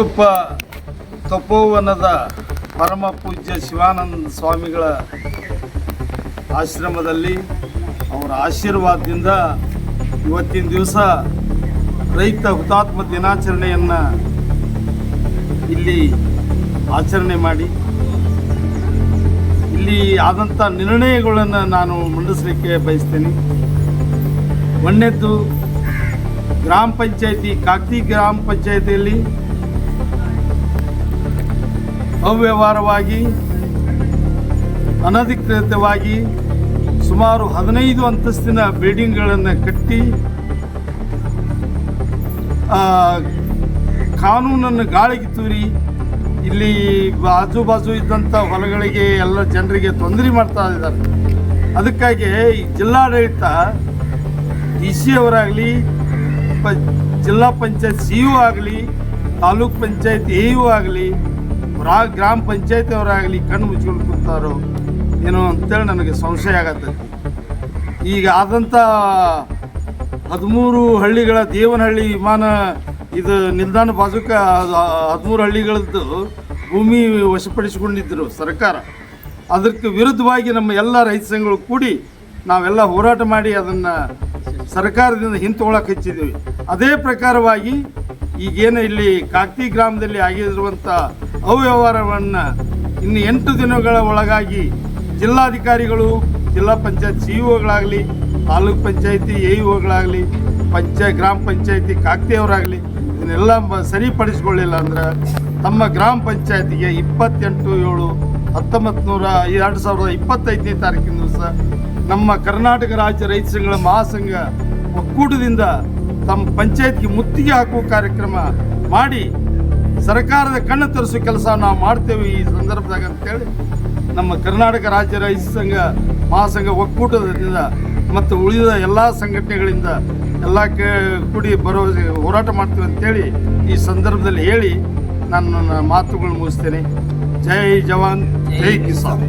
ಚಿಕ್ಕುಪ್ಪ ತಪೋವನದ ಪರಮ ಪೂಜ್ಯ ಶಿವಾನಂದ ಸ್ವಾಮಿಗಳ ಆಶ್ರಮದಲ್ಲಿ ಅವರ ಆಶೀರ್ವಾದದಿಂದ ಇವತ್ತಿನ ದಿವಸ ರೈತ ಹುತಾತ್ಮ ದಿನಾಚರಣೆಯನ್ನು ಇಲ್ಲಿ ಆಚರಣೆ ಮಾಡಿ, ಇಲ್ಲಿ ಆದಂಥ ನಿರ್ಣಯಗಳನ್ನು ನಾನು ಮಂಡಿಸಲಿಕ್ಕೆ ಬಯಸ್ತೇನೆ. ಒಂದನೇದ್ದು ಗ್ರಾಮ ಪಂಚಾಯತಿ, ಕಾಕ್ತಿ ಗ್ರಾಮ ಪಂಚಾಯತಿಯಲ್ಲಿ ಅವ್ಯವಹಾರವಾಗಿ, ಅನಧಿಕೃತವಾಗಿ ಸುಮಾರು ಹದಿನೈದು ಅಂತಸ್ತಿನ ಬಿಲ್ಡಿಂಗ್ಗಳನ್ನು ಕಟ್ಟಿ ಕಾನೂನನ್ನು ಗಾಳಿಗೆ ತೂರಿ, ಇಲ್ಲಿ ಆಜು ಬಾಜು ಇದ್ದಂಥ ಹೊಲಗಳಿಗೆ ಎಲ್ಲ ಜನರಿಗೆ ತೊಂದರೆ ಮಾಡ್ತಾ ಇದ್ದಾರೆ. ಅದಕ್ಕಾಗಿ ಜಿಲ್ಲಾಡಳಿತ, ಡಿ ಸಿ ಅವರಾಗಲಿ ಜಿಲ್ಲಾ ಪಂಚಾಯತ್ ಸಿ ಯು ಆಗಲಿ, ತಾಲೂಕ್ ಪಂಚಾಯತ್ ಎ ಯು ಆಗಲಿ ಗ್ರಾಮ ಪಂಚಾಯತಿಯವರಾಗಲಿ ಕಣ್ಣು ಮುಚ್ಕೊಂಡು ಕೂತಾರೋ ಏನೋ ಅಂತೇಳಿ ನನಗೆ ಸಂಶಯ ಆಗತ್ತೆ. ಈಗ ಆದಂಥ ಹದಿಮೂರು ಹಳ್ಳಿಗಳ ದೇವನಹಳ್ಳಿ ವಿಮಾನ ಇದು ನಿಲ್ದಾಣ ಬಾಜುಕ ಹದಿಮೂರು ಹಳ್ಳಿಗಳದ್ದು ಭೂಮಿ ವಶಪಡಿಸಿಕೊಂಡಿದ್ದರು ಸರ್ಕಾರ. ಅದಕ್ಕೆ ವಿರುದ್ಧವಾಗಿ ನಮ್ಮ ಎಲ್ಲ ರೈತ ಸಂಘಗಳು ಕೂಡಿ ನಾವೆಲ್ಲ ಹೋರಾಟ ಮಾಡಿ ಅದನ್ನು ಸರ್ಕಾರದಿಂದ ಹಿಂತಗೊಳಕ್ಕೆ ಹಚ್ಚಿದ್ದೀವಿ ಅದೇ ಪ್ರಕಾರವಾಗಿ ಈಗೇನು ಇಲ್ಲಿ ಕಾಕ್ತಿ ಗ್ರಾಮದಲ್ಲಿ ಆಗಿರುವಂಥ ಅವ್ಯವಹಾರವನ್ನು ಇನ್ನು ಎಂಟು ದಿನಗಳ ಒಳಗಾಗಿ ಜಿಲ್ಲಾಧಿಕಾರಿಗಳು, ಜಿಲ್ಲಾ ಪಂಚಾಯತ್ ಸಿ ಒಗಳಾಗಲಿ, ತಾಲೂಕ್ ಪಂಚಾಯತಿ ಎ ಒಗಳಾಗಲಿ ಪಂಚಾಯತ್ ಗ್ರಾಮ ಪಂಚಾಯತಿ ಕಾಕ್ತಿಯವರಾಗಲಿ, ಇದನ್ನೆಲ್ಲ ಸರಿಪಡಿಸ್ಕೊಳ್ಳಿಲ್ಲ ಅಂದ್ರೆ ತಮ್ಮ ಗ್ರಾಮ ಪಂಚಾಯತಿಗೆ ಇಪ್ಪತ್ತೆಂಟು ಏಳು ಹತ್ತೊಂಬತ್ತು ನೂರ ಎರಡು ಸಾವಿರದ ಇಪ್ಪತ್ತೈದನೇ ತಾರೀಕಿನ ದಿವಸ ನಮ್ಮ ಕರ್ನಾಟಕ ರಾಜ್ಯ ರೈತ ಸಂಘಗಳ ಮಹಾಸಂಘ ಒಕ್ಕೂಟದಿಂದ ತಮ್ಮ ಪಂಚಾಯತ್ಗೆ ಮುತ್ತಿಗೆ ಹಾಕುವ ಕಾರ್ಯಕ್ರಮ ಮಾಡಿ ಸರ್ಕಾರದ ಕಣ್ಣು ತರಿಸೋ ಕೆಲಸ ನಾವು ಮಾಡ್ತೇವೆ ಈ ಸಂದರ್ಭದಾಗ ಅಂತೇಳಿ ನಮ್ಮ ಕರ್ನಾಟಕ ರಾಜ್ಯ ರೈತ ಸಂಘ, ಮಹಾಸಂಘ ಒಕ್ಕೂಟದಿಂದ ಮತ್ತು ಉಳಿದ ಎಲ್ಲ ಸಂಘಟನೆಗಳಿಂದ ಎಲ್ಲ ಕೂಡಿ ಬರೋ ಹೋರಾಟ ಮಾಡ್ತೀವಿ ಅಂತೇಳಿ ಈ ಸಂದರ್ಭದಲ್ಲಿ ಹೇಳಿ ನಾನು ನನ್ನ ಮಾತುಗಳು ಮುಗಿಸ್ತೇನೆ. ಜೈ ಜವಾನ್, ಜೈ ಕಿಸಾನ್.